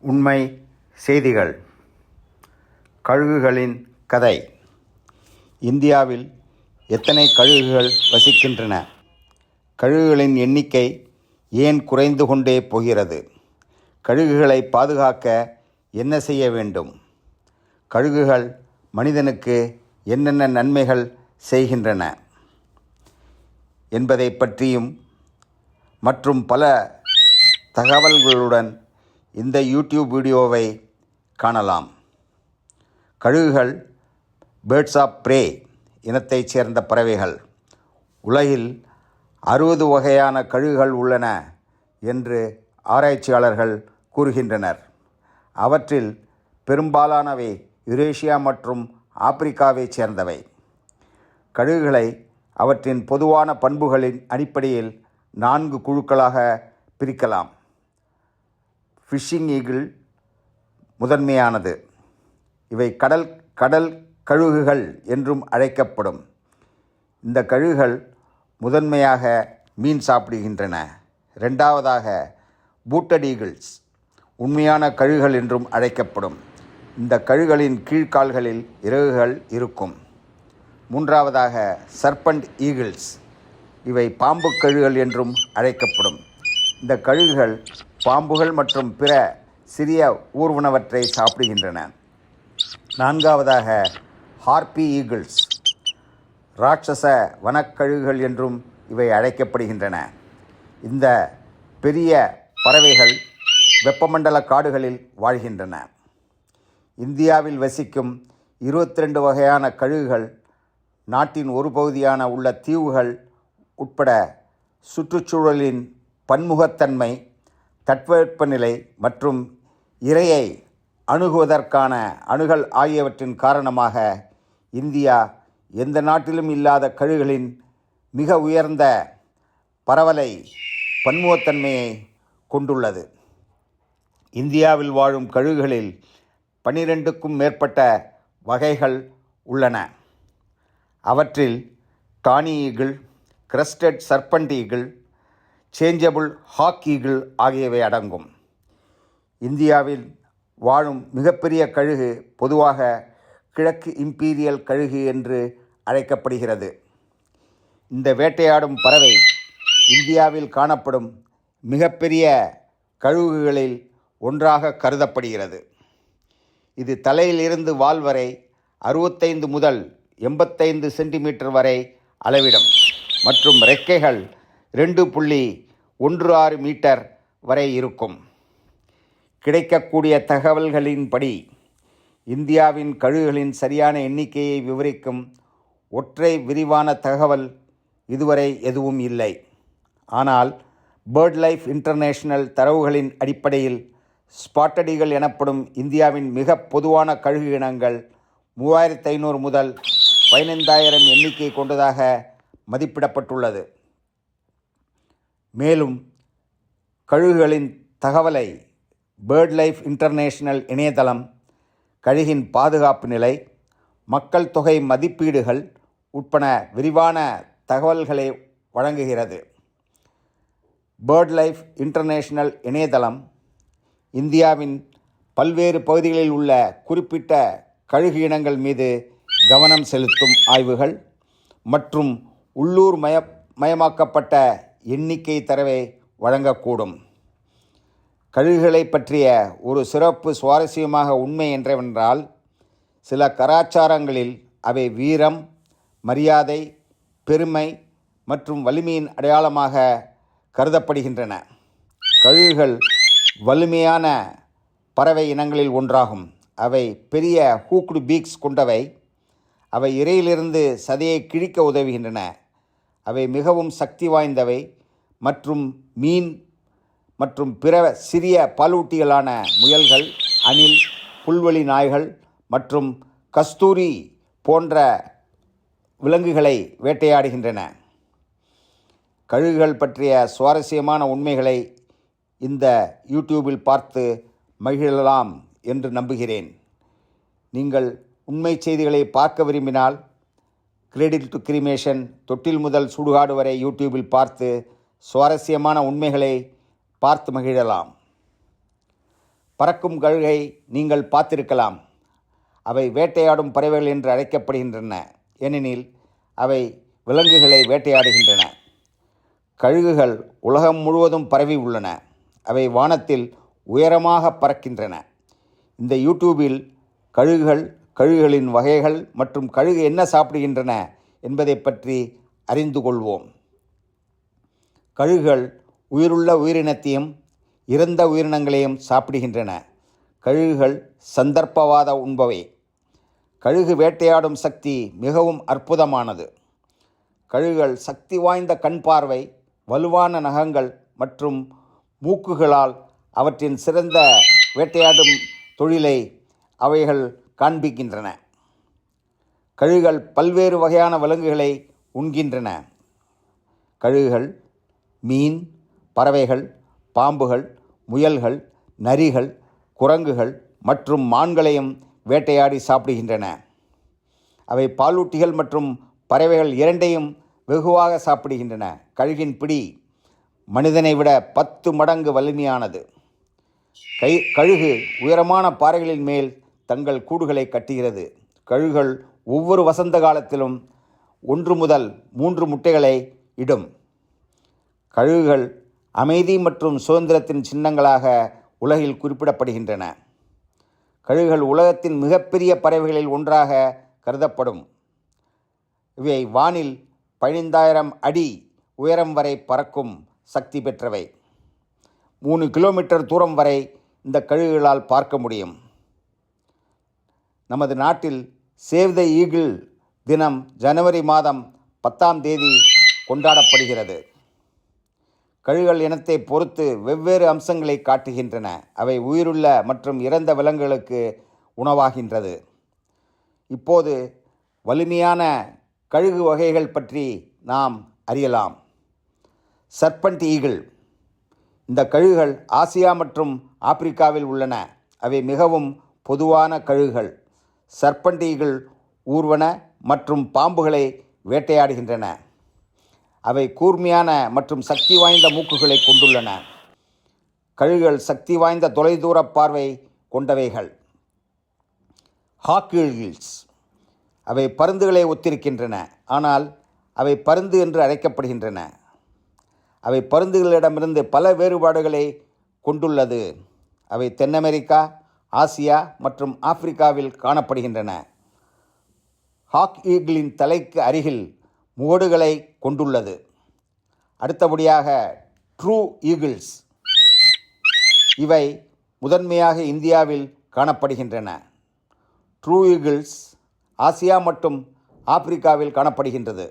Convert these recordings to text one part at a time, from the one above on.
உண்மை செய்திகள். கழுகுகளின் கதை. இந்தியாவில் எத்தனை கழுகுகள் வசிக்கின்றன? கழுகுகளின் எண்ணிக்கை ஏன் குறைந்து கொண்டே போகிறது? கழுகுகளை பாதுகாக்க என்ன செய்ய வேண்டும்? கழுகுகள் மனிதனுக்கு என்னென்ன நன்மைகள் செய்கின்றன என்பதை பற்றியும் மற்றும் பல தகவல்களுடன் இந்த யூடியூப் வீடியோவை காணலாம். கழுகுகள் பேர்ட்ஸ் ஆஃப் ப்ரே இனத்தைச் சேர்ந்த பறவைகள். உலகில் அறுபது வகையான கழுகுகள் உள்ளன என்று ஆராய்ச்சியாளர்கள் கூறுகின்றனர். அவற்றில் பெரும்பாலானவை யுரேஷியா மற்றும் ஆப்பிரிக்காவைச் சேர்ந்தவை. கழுகுகளை அவற்றின் பொதுவான பண்புகளின் அடிப்படையில் நான்கு குழுக்களாக பிரிக்கலாம். ஃபிஷிங் ஈகிள் முதன்மையானது. இவை கடல் கடல் கழுகுகள் என்றும் அழைக்கப்படும். இந்த கழுகுகள் முதன்மையாக மீன் சாப்பிடுகின்றன. ரெண்டாவதாக பூட்டட் ஈகிள்ஸ் உண்மையான கழுகுகள் என்றும் அழைக்கப்படும். இந்த கழுகுகளின் கீழ்கால்களில் இறகுகள் இருக்கும். மூன்றாவதாக சர்பண்ட் ஈகிள்ஸ் இவை பாம்பு கழுகுகள் என்றும் அழைக்கப்படும். இந்த கழுகுகள் பாம்புகள் மற்றும் பிற சிறிய ஊர்வனவற்றை சாப்பிடுகின்றன. நான்காவதாக ஹார்பி ஈகிள்ஸ் ராட்சச வனக்கழுகுகள் என்றும் இவை அழைக்கப்படுகின்றன. இந்த பெரிய பறவைகள் வெப்பமண்டல காடுகளில் வாழ்கின்றன. இந்தியாவில் வசிக்கும் இருபத்தி ரெண்டு வகையான கழுகுகள் நாட்டின் ஒரு பகுதியான உள்ள தீவுகள் உட்பட சுற்றுச்சூழலின் பன்முகத்தன்மை தட்பவெப்பநிலை மற்றும் இரையை அணுகுவதற்கான அணுகல் ஆகியவற்றின் காரணமாக இந்தியா எந்த நாட்டிலும் இல்லாத கழுகுகளின் மிக உயர்ந்த பரவலை பன்முகத்தன்மையை கொண்டுள்ளது. இந்தியாவில் வாழும் கழுகுகளில் பனிரெண்டுக்கும் மேற்பட்ட வகைகள் உள்ளன. அவற்றில் tawny eagle crested serpent eagle changeable hawk ஆகியவை அடங்கும். இந்தியாவில் வாழும் மிகப்பெரிய கழுகு பொதுவாக கிழக்கு இம்பீரியல் கழுகு என்று அழைக்கப்படுகிறது. இந்த வேட்டையாடும் பறவை இந்தியாவில் காணப்படும் மிகப்பெரிய கழுகுகளில் ஒன்றாக கருதப்படுகிறது. இது தலையிலிருந்து வால் வரை அறுபத்தைந்து முதல் எண்பத்தைந்து சென்டிமீட்டர் வரை அளவிடும் மற்றும் ரெக்கைகள் ரெண்டு புள்ளி ஒன்று ஆறு மீட்டர் வரை இருக்கும். கிடைக்கக்கூடிய தகவல்களின்படி இந்தியாவின் கழுகுகளின் சரியான எண்ணிக்கையை விவரிக்கும் ஒற்றை விரிவான தகவல் இதுவரை எதுவும் இல்லை. ஆனால் பேர்ட் லைஃப் இன்டர்நேஷனல் தரவுகளின் அடிப்படையில் ஸ்பாட்டடிகள் எனப்படும் இந்தியாவின் மிக பொதுவான கழுகு இனங்கள் மூவாயிரத்து ஐநூறு முதல் பதினைந்தாயிரம் எண்ணிக்கை கொண்டதாக மதிப்பிடப்பட்டுள்ளது. மேலும் கழுகுகளின் தகவலை பேர்ட் லைஃப் இன்டர்நேஷனல் இணையதளம் கழுகின் பாதுகாப்பு நிலை மக்கள் தொகை மதிப்பீடுகள் உட்பட விரிவான தகவல்களை வழங்குகிறது. பேர்ட் லைஃப் இன்டர்நேஷனல் இணையதளம் இந்தியாவின் பல்வேறு பகுதிகளில் உள்ள குறிப்பிட்ட கழுகு இனங்கள் மீது கவனம் செலுத்தும் ஆய்வுகள் மற்றும் உள்ளூர் மய மயமாக்கப்பட்ட எண்ணிக்கை தரவை வழங்கக்கூடும். கழுகுகளை பற்றிய ஒரு சிறப்பு சுவாரஸ்யமாக உண்மை என்றவென்றால் சில கலாச்சாரங்களில் அவை வீரம் மரியாதை பெருமை மற்றும் வலிமையின் அடையாளமாக கருதப்படுகின்றன. கழுகுகள் வலிமையான பறவை இனங்களில் ஒன்றாகும். அவை பெரிய ஹூக்டு பீக்ஸ் கொண்டவை. அவை இறையிலிருந்து சதையை கிழிக்க உதவுகின்றன. அவை மிகவும் சக்தி வாய்ந்தவை மற்றும் மீன் மற்றும் பிற சிறிய பாலூட்டிகளான முயல்கள் அணில் புல்வெளி நாய்கள் மற்றும் கஸ்தூரி போன்ற விலங்குகளை வேட்டையாடுகின்றன. கழுகுகள் பற்றிய சுவாரஸ்யமான உண்மைகளை இந்த யூடியூபில் பார்த்து மகிழலாம் என்று நம்புகிறேன். நீங்கள் உண்மை செய்திகளை பார்க்க விரும்பினால் கிரெடிட் டு கிரிமேஷன் தொட்டில் முதல் சுடுகாடு வரை யூடியூபில் பார்த்து சுவாரஸ்யமான உண்மைகளை பார்த்து மகிழலாம். பறக்கும் கழுகை நீங்கள் பார்த்திருக்கலாம். அவை வேட்டையாடும் பறவைகள் என்று அழைக்கப்படுகின்றன. ஏனெனில் அவை விலங்குகளை வேட்டையாடுகின்றன. கழுகுகள் உலகம் முழுவதும் பரவி உள்ளன. அவை வானத்தில் உயரமாக பறக்கின்றன. இந்த யூடியூபில் கழுகுகள் கழுகுகளின் வகைகள் மற்றும் கழுகு என்ன சாப்பிடுகின்றன என்பதை பற்றி அறிந்து கொள்வோம். கழுகுகள் உயிருள்ள உயிரினத்தையும் இறந்த உயிரினங்களையும் சாப்பிடுகின்றன. கழுகுகள் சந்தர்ப்பவாத உண்பவை. கழுகு வேட்டையாடும் சக்தி மிகவும் அற்புதமானது. கழுகுகள் சக்தி வாய்ந்த கண் பார்வை வலுவான நகங்கள் மற்றும் மூக்குகளால் அவற்றின் சிறந்த வேட்டையாடும் தொழிலை அவைகள் காண்பிக்கின்றன. கழுகுகள் பல்வேறு வகையான விலங்குகளை உண்கின்றன. கழுகுகள் மீன் பறவைகள் பாம்புகள் முயல்கள் நரிகள் குரங்குகள் மற்றும் மான்களையும் வேட்டையாடி சாப்பிடுகின்றன. அவை பாலூட்டிகள் மற்றும் பறவைகள் இரண்டையும் வெகுவாக சாப்பிடுகின்றன. கழுகின் பிடி மனிதனை விட பத்து மடங்கு வலிமையானது. கை கழுகு உயரமான பாறைகளின் மேல் தங்கள் கூடுகளை கட்டுகிறது. கழுகுகள் ஒவ்வொரு வசந்த காலத்திலும் ஒன்று முதல் மூன்று முட்டைகளை இடும். கழுகுகள் அமைதி மற்றும் சுதந்திரத்தின் சின்னங்களாக உலகில் குறிப்பிடப்படுகின்றன. கழுகுகள் உலகத்தின் மிகப்பெரிய பறவைகளில் ஒன்றாக கருதப்படும். இவை வானில் பதினைந்தாயிரம் அடி உயரம் வரை பறக்கும் சக்தி பெற்றவை. மூணு கிலோமீட்டர் தூரம் வரை இந்த கழுகுகளால் பார்க்க முடியும். நமது நாட்டில் சேவ் த ஈகிள் தினம் ஜனவரி மாதம் பத்தாம் தேதி கொண்டாடப்படுகிறது. கழுகள் இனத்தை பொறுத்து வெவ்வேறு அம்சங்களை காட்டுகின்றன. அவை உயிருள்ள மற்றும் இறந்த விலங்குகளுக்கு உணவாகின்றது. இப்போது வலிமையான கழுகு வகைகள் பற்றி நாம் அறியலாம். Serpent eagle. இந்த கழுகுகள் ஆசியா மற்றும் ஆப்பிரிக்காவில் உள்ளன. அவை மிகவும் பொதுவான கழுகுகள். சர்பண்டிகள் ஊர்வன மற்றும் பாம்புகளை வேட்டையாடுகின்றன. அவை கூர்மையான மற்றும் சக்தி வாய்ந்த மூக்குகளை கொண்டுள்ளன. கழுகுகள் சக்தி வாய்ந்த தொலைதூர பார்வை கொண்டவைகள். ஹாக்கீல்ஸ் அவை பருந்துகளை ஒத்திருக்கின்றன ஆனால் அவை பருந்து என்று அழைக்கப்படுகின்றன. அவை பருந்துகளிடமிருந்து பல வேறுபாடுகளை கொண்டுள்ளது. அவை தென் அமெரிக்கா ஆசியா மற்றும் ஆப்பிரிக்காவில் காணப்படுகின்றன. ஹாக் ஈகிளின் தலைக்கு அருகில் முகடுகளை கொண்டுள்ளது. அடுத்தபடியாக ட்ரூ ஈகிள்ஸ். இவை முதன்மையாக இந்தியாவில் காணப்படுகின்றன. ட்ரூ ஈகிள்ஸ் ஆசியா மற்றும் ஆப்பிரிக்காவில் காணப்படுகின்றது.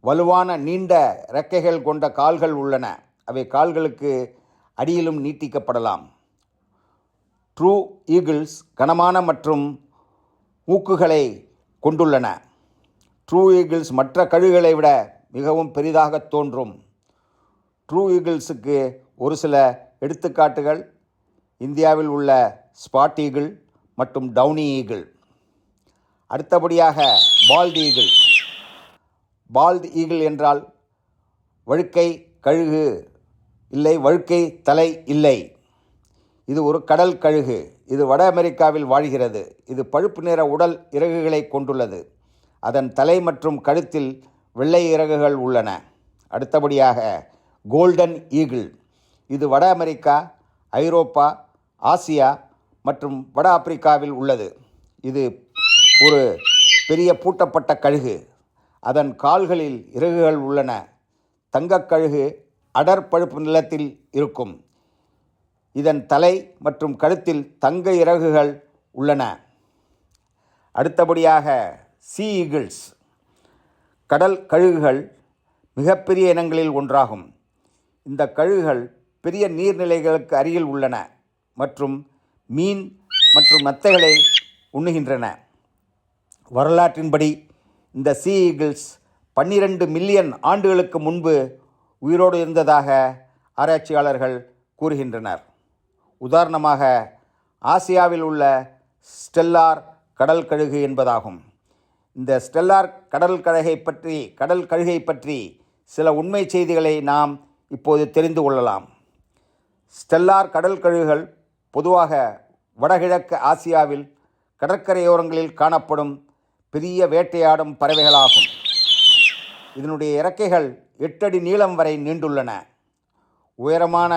வலுவான நீண்ட இறக்கைகள் கொண்ட கால்கள் உள்ளன. அவை கால்களுக்கு அடியிலும் நீட்டிக்கப்படலாம். ட்ரூ ஈகிள்ஸ் கனமான மற்றும் மூக்குகளை கொண்டுள்ளன. ட்ரூ ஈகிள்ஸ் மற்ற கழுகுகளை விட மிகவும் பெரிதாக தோன்றும். ட்ரூ ஈகிள்ஸுக்கு ஒரு சில எடுத்துக்காட்டுகள். இந்தியாவில் உள்ள ஸ்பாட் ஈகிள் மற்றும் டவுனி ஈகிள் அடுத்தபடியாக பால்ட் ஈகிள் பால்ட் ஈகிள் என்றால் வழுக்கை கழுகு இல்லை வழுக்கை தலை இல்லை. இது ஒரு கடல் கழுகு. இது வட அமெரிக்காவில் வாழ்கிறது. இது பழுப்பு நிற உடல் இறகுகளை கொண்டுள்ளது. அதன் தலை மற்றும் கழுத்தில் வெள்ளை இறகுகள் உள்ளன. அடுத்தபடியாக கோல்டன் ஈகிள். இது வட அமெரிக்கா ஐரோப்பா ஆசியா மற்றும் வட ஆப்பிரிக்காவில் உள்ளது. இது ஒரு பெரிய பூட்டப்பட்ட கழுகு. அதன் கால்களில் இறகுகள் உள்ளன. தங்கக் கழுகு அடர் பழுப்பு நிலத்தில் இருக்கும். இதன் தலை மற்றும் கழுத்தில் தங்க இறகுகள் உள்ளன. அடுத்தபடியாக சீ ஈகிள்ஸ் கடல் கழுகுகள் மிகப்பெரிய இனங்களில் ஒன்றாகும். இந்த கழுகுகள் பெரிய நீர்நிலைகளுக்கு அருகில் உள்ளன மற்றும் மீன் மற்றும் நத்தைகளை உண்ணுகின்றன. வரலாற்றின்படி இந்த சீ ஈகிள்ஸ் பன்னிரண்டு மில்லியன் ஆண்டுகளுக்கு முன்பு உயிரோடு இருந்ததாக ஆராய்ச்சியாளர்கள் கூறுகின்றனர். உதாரணமாக ஆசியாவில் உள்ள ஸ்டெல்லார் கடல் கழுகு என்பதாகும். இந்த ஸ்டெல்லார் கடல் கழகை பற்றி கடல் கழுகை பற்றி சில உண்மை செய்திகளை நாம் இப்போது தெரிந்து கொள்ளலாம். ஸ்டெல்லார் கடல் கழுகுகள் பொதுவாக வடகிழக்கு ஆசியாவில் கடற்கரையோரங்களில் காணப்படும் பெரிய வேட்டையாடும் பறவைகளாகும். இதனுடைய இறக்கைகள் எட்டடி நீளம் வரை நீண்டுள்ளன. உயரமான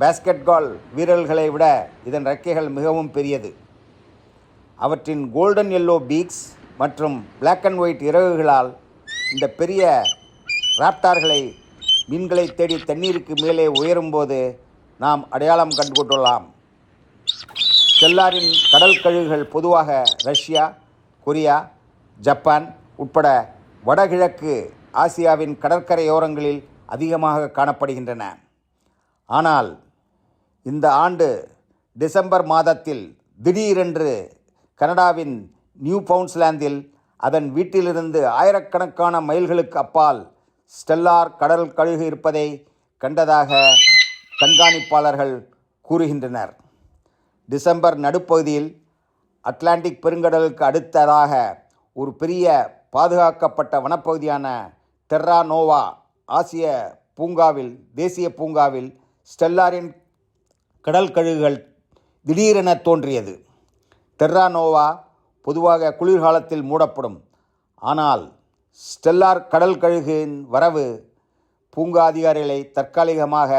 பேஸ்கெட்பால் வீரர்களை விட இதன் இறக்கைகள் மிகவும் பெரியது. அவற்றின் கோல்டன் எல்லோ பீக்ஸ் மற்றும் பிளாக் அண்ட் ஒயிட் இறகுகளால் இந்த பெரிய ராப்டார்களை மீன்களை தேடி தண்ணீருக்கு மேலே உயரும்போது நாம் அடையாளம் கண்டு கொண்டுள்ளலாம் கடல் கழுகுகள் பொதுவாக ரஷ்யா கொரியா ஜப்பான் உட்பட வடகிழக்கு ஆசியாவின் கடற்கரையோரங்களில் அதிகமாக காணப்படுகின்றன. ஆனால் இந்த ஆண்டு டிசம்பர் மாதத்தில் திடீரென்று கனடாவின் நியூ பவுன்ஸ்லாந்தில் அதன் வீட்டிலிருந்து ஆயிரக்கணக்கான மைல்களுக்கு அப்பால் ஸ்டெல்லார் கடல் கழுகு இருப்பதை கண்டதாக கண்காணிப்பாளர்கள் கூறுகின்றனர். டிசம்பர் நடுப்பகுதியில் அட்லாண்டிக் பெருங்கடலுக்கு அடுத்ததாக ஒரு பெரிய பாதுகாக்கப்பட்ட வனப்பகுதியான டெர்ரா நோவா ஆசிய பூங்காவில் தேசிய பூங்காவில் ஸ்டெல்லாரின் கடல் கழுகுகள் திடீரென தோன்றியது. டெர்ரானோவா பொதுவாக குளிர்காலத்தில் மூடப்படும். ஆனால் ஸ்டெல்லார் கடல் கழுகின் வரவு பூங்கா அதிகாரிகளை தற்காலிகமாக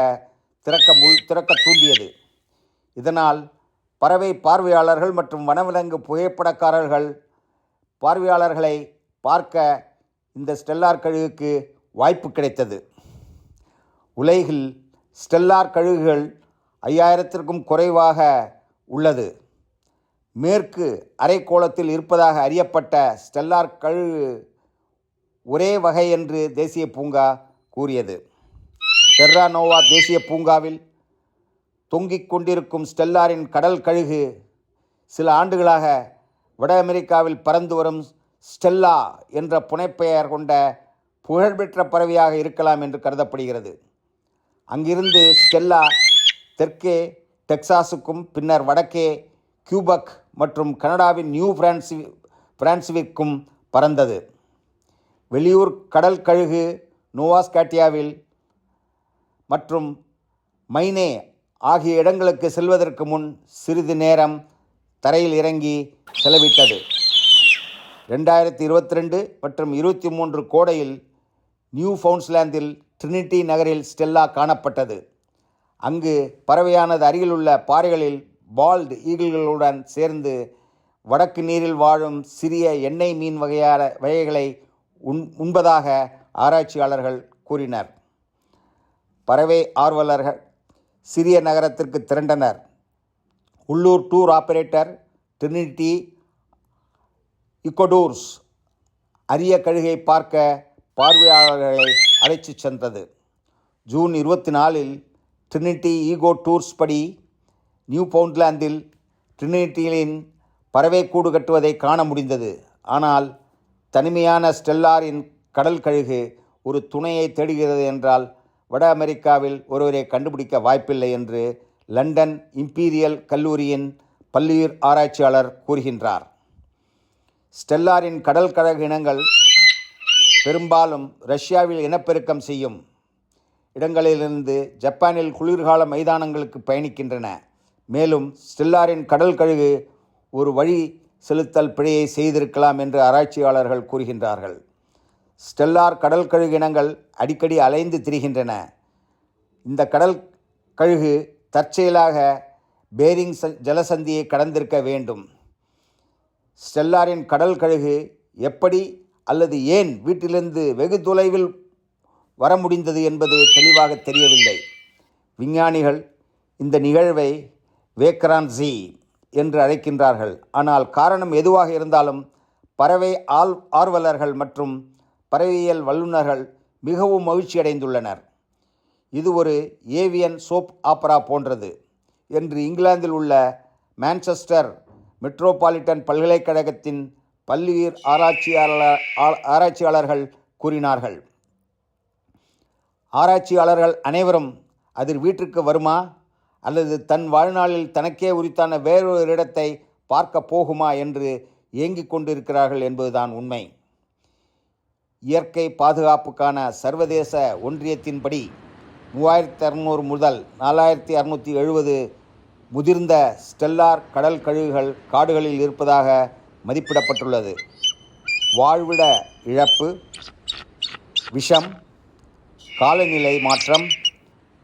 திறக்க மு திறக்க தூண்டியது. இதனால் பறவை பார்வையாளர்கள் மற்றும் வனவிலங்கு புகைப்படக்காரர்கள் பார்வையாளர்களை பார்க்க இந்த ஸ்டெல்லார் கழுகுக்கு வாய்ப்பு கிடைத்தது. உலகில் ஸ்டெல்லார் கழுகுகள் ஐயாயிரத்திற்கும் குறைவாக உள்ளது. மேற்கு அரைக்கோளத்தில் இருப்பதாக அறியப்பட்ட ஸ்டெல்லார் கழுகு ஒரே வகை என்று தேசிய பூங்கா கூறியது. டெர்ரா நோவா தேசிய பூங்காவில் தொங்கிக் கொண்டிருக்கும் ஸ்டெல்லாரின் கடல் கழுகு சில ஆண்டுகளாக வட அமெரிக்காவில் பறந்து வரும் ஸ்டெல்லா என்ற புனைப்பெயர் கொண்ட புகழ்பெற்ற பறவையாக இருக்கலாம் என்று கருதப்படுகிறது. அங்கிருந்து ஸ்டெல்லா தெற்கே டெக்சாஸுக்கும் பின்னர் வடக்கே கியூபக் மற்றும் கனடாவின் நியூ பிரான்சி பிரான்சுவிற்கும் பறந்தது. வெளியூர் கடல் கழுகு நோவாஸ்காட்டியாவில் மற்றும் மைனே ஆகிய இடங்களுக்கு செல்வதற்கு முன் சிறிது நேரம் தரையில் இறங்கி செலவிட்டது. ரெண்டாயிரத்தி இருபத்தி ரெண்டு மற்றும் இருபத்தி மூன்று கோடையில் நியூ ஃபவுன்ஸ்லாந்தில் ட்ரினிட்டி நகரில் ஸ்டெல்லா காணப்பட்டது. அங்கு பறவையானது அருகிலுள்ள பாறைகளில் பால்டு ஈகிள்களுடன் சேர்ந்து வடக்கு நீரில் வாழும் சிறிய எண்ணெய் மீன் வகையான வகைகளை உண் உண்பதாக ஆராய்ச்சியாளர்கள் கூறினர். பறவை ஆர்வலர்கள் சிறிய நகரத்திற்கு திரண்டனர். உள்ளூர் டூர் ஆபரேட்டர் ட்ரினிட்டி இக்கோடூர்ஸ் அரிய கழுகை பார்க்க பார்வையாளர்களை அழைத்து சென்றது. ஜூன் இருபத்தி நாலில் ட்ரினிட்டி ஈகோ டூர்ஸ் படி நியூ பவுண்ட்லாந்தில் ட்ரினிட்டியின் பறவை கூடு கட்டுவதை காண முடிந்தது. ஆனால் தனிமையான ஸ்டெல்லாரின் கடல் கழுகு ஒரு துணையை தேடுகிறது என்றால் வட அமெரிக்காவில் ஒருவரை கண்டுபிடிக்க வாய்ப்பில்லை என்று லண்டன் இம்பீரியல் கல்லூரியின் பல்லுயிர் ஆராய்ச்சியாளர் கூறுகின்றார். ஸ்டெல்லாரின் கடல் கழகு இனங்கள் பெரும்பாலும் ரஷ்யாவில் இனப்பெருக்கம் செய்யும் இடங்களிலிருந்து ஜப்பானில் குளிர்கால மைதானங்களுக்கு பயணிக்கின்றன. மேலும் ஸ்டெல்லாரின் கடல் கழுகு ஒரு வழி செலுத்தல் பிழையை செய்திருக்கலாம் என்று ஆராய்ச்சியாளர்கள் கூறுகின்றார்கள். ஸ்டெல்லார் கடல் கழுகு இனங்கள் அடிக்கடி அலைந்து திரிகின்றன. இந்த கடல் கழுகு தற்செயலாக பேரிங் ஜலசந்தியை கடந்திருக்க வேண்டும். ஸ்டெல்லாரின் கடல் கழுகு எப்படி அல்லது ஏன் வீட்டிலிருந்து வெகு தொலைவில் வர முடிந்தது என்பது தெளிவாக தெரியவில்லை. விஞ்ஞானிகள் இந்த நிகழ்வை வேக்ரான்சி என்று அழைக்கின்றார்கள். ஆனால் காரணம் எதுவாக இருந்தாலும் பறவை ஆள் ஆர்வலர்கள் மற்றும் பறவையியல் வல்லுநர்கள் மிகவும் மகிழ்ச்சியடைந்துள்ளனர் இது ஒரு ஏவியன் சோப் ஆப்பரா போன்றது என்று இங்கிலாந்தில் உள்ள மான்செஸ்டர் மெட்ரோபாலிட்டன் பல்கலைக்கழகத்தின் பல்லுயிர் ஆராய்ச்சியாளர் ஆ- ஆராய்ச்சியாளர்கள் கூறினார்கள். ஆராய்ச்சியாளர்கள் அனைவரும் அதில் வீட்டிற்கு வருமா? அல்லது தன் வாழ்நாளில் தனக்கே உரித்தான வேறொரு இடத்தை பார்க்க போகுமா? என்று ஏங்கிக் கொண்டிருக்கிறார்கள் என்பதுதான் உண்மை. இயற்கை பாதுகாப்புக்கான சர்வதேச ஒன்றியத்தின்படி மூவாயிரத்து இரநூறு முதல் நாலாயிரத்தி அறநூற்றி எழுபது முதிர்ந்த ஸ்டெல்லார் கடல் கழுகுகள் காடுகளில் இருப்பதாக மதிப்பிடப்பட்டுள்ளது. வாழ்விட இழப்பு விஷம் காலநிலை மாற்றம்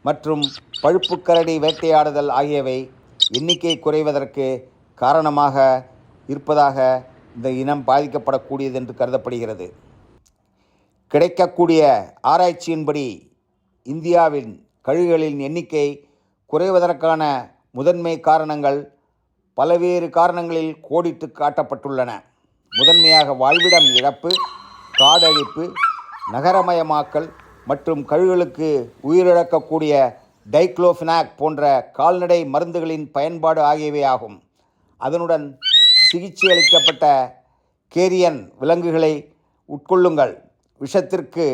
மற்றும் பழுப்புக்கரடி வேட்டையாடுதல் ஆகியவை எண்ணிக்கை குறைவதற்கு காரணமாக இருப்பதாக இந்த இனம் பாதிக்கப்படக்கூடியது என்று கருதப்படுகிறது. கிடைக்கக்கூடிய ஆராய்ச்சியின்படி இந்தியாவின் கழுகுகளின் எண்ணிக்கை குறைவதற்கான முதன்மை காரணங்கள் பல்வேறு காரணங்களில் கோடிட்டு காட்டப்பட்டுள்ளன. முதன்மையாக வாழ்விடம் இழப்பு காடழிப்பு நகரமயமாக்கல் மற்றும் கழுகுகளுக்கு உயிரிழக்கக்கூடிய டைக்ளோஃபினாக் போன்ற கால்நடை மருந்துகளின் பயன்பாடு ஆகியவை ஆகும். அதனுடன் சிகிச்சை அளிக்கப்பட்ட கேரியன் விலங்குகளை உட்கொள்ளுங்கள். விஷத்திற்கு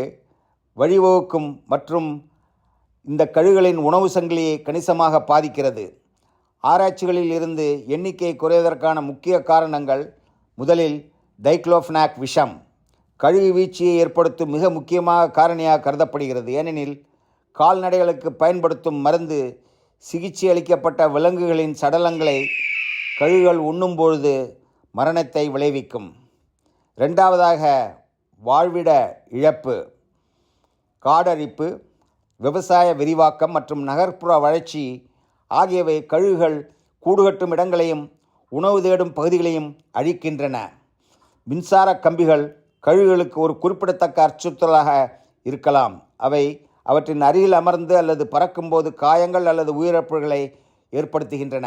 வழிவகுக்கும் மற்றும் இந்த கழுகுகளின் உணவு சங்கிலியை கணிசமாக பாதிக்கிறது. ஆராய்ச்சிகளில் இருந்து எண்ணிக்கை குறைவதற்கான முக்கிய காரணங்கள் முதலில் டைக்ளோஃப்னாக் விஷம். கழிவு வீழ்ச்சியை ஏற்படுத்தும் மிக முக்கியமாக காரணியாக கருதப்படுகிறது. ஏனெனில் கால்நடைகளுக்கு பயன்படுத்தும் மருந்து சிகிச்சை அளிக்கப்பட்ட விலங்குகளின் சடலங்களை கழுகுகள் உண்ணும்பொழுது மரணத்தை விளைவிக்கும். ரெண்டாவதாக வாழ்விட இழப்பு காடரிப்பு விவசாய விரிவாக்கம் மற்றும் நகர்ப்புற வளர்ச்சி ஆகியவை கழுகுகள் கூடுகட்டும் இடங்களையும் உணவு தேடும் பகுதிகளையும் அழிக்கின்றன. மின்சார கம்பிகள் கழுகுகளுக்கு ஒரு குறிப்பிடத்தக்க அச்சுறுத்தலாக இருக்கலாம். அவை அவற்றின் அருகில் அமர்ந்து அல்லது பறக்கும்போது காயங்கள் அல்லது உயிரிழப்புகளை ஏற்படுத்துகின்றன.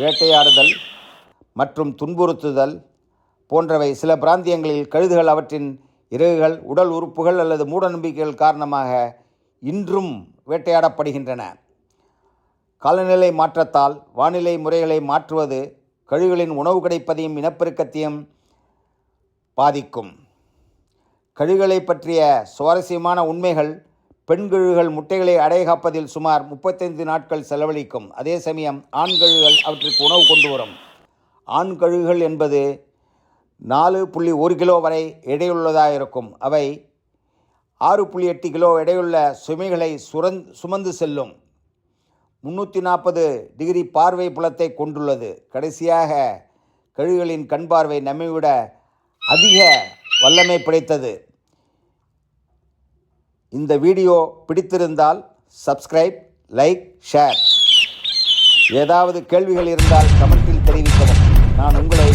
வேட்டையாடுதல் மற்றும் துன்புறுத்துதல் போன்றவை சில பிராந்தியங்களில் கழுதுகள் அவற்றின் இறகுகள் உடல் உறுப்புகள் அல்லது மூடநம்பிக்கைகள் காரணமாக இன்றும் வேட்டையாடப்படுகின்றன. காலநிலை மாற்றத்தால் வானிலை முறைகளை மாற்றுவது கழிவுகளின் உணவு கிடைப்பதையும் இனப்பெருக்கத்தையும் பாதிக்கும். கழுகுகளை பற்றிய சுவாரஸ்யமான உண்மைகள் பெண் கழுகுகள் முட்டைகளை அடைய காப்பதில் சுமார் முப்பத்தைந்து நாட்கள் செலவழிக்கும். அதே சமயம் ஆண் கழுகுகள் அவற்றிற்கு உணவு கொண்டு வரும். ஆண் கழுகுகள் என்பது நாலு புள்ளி ஒரு கிலோ வரை எடையுள்ளதாக இருக்கும். அவை ஆறு புள்ளி எட்டு கிலோ எடையுள்ள சுமைகளை சுரந் சுமந்து செல்லும். முந்நூற்றி நாற்பது டிகிரி பார்வை புலத்தை கொண்டுள்ளது. கடைசியாக கழுகுகளின் கண் பார்வை நம்மைவிட அதிக வல்லமை படைத்தது. இந்த வீடியோ பிடித்திருந்தால் சப்ஸ்கிரைப் லைக் ஷேர். ஏதாவது கேள்விகள் இருந்தால் கமெண்டில் தெரிவிக்கவும். நான் உங்களை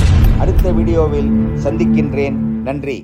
அடுத்த வீடியோவில் சந்திக்கின்றேன். நன்றி.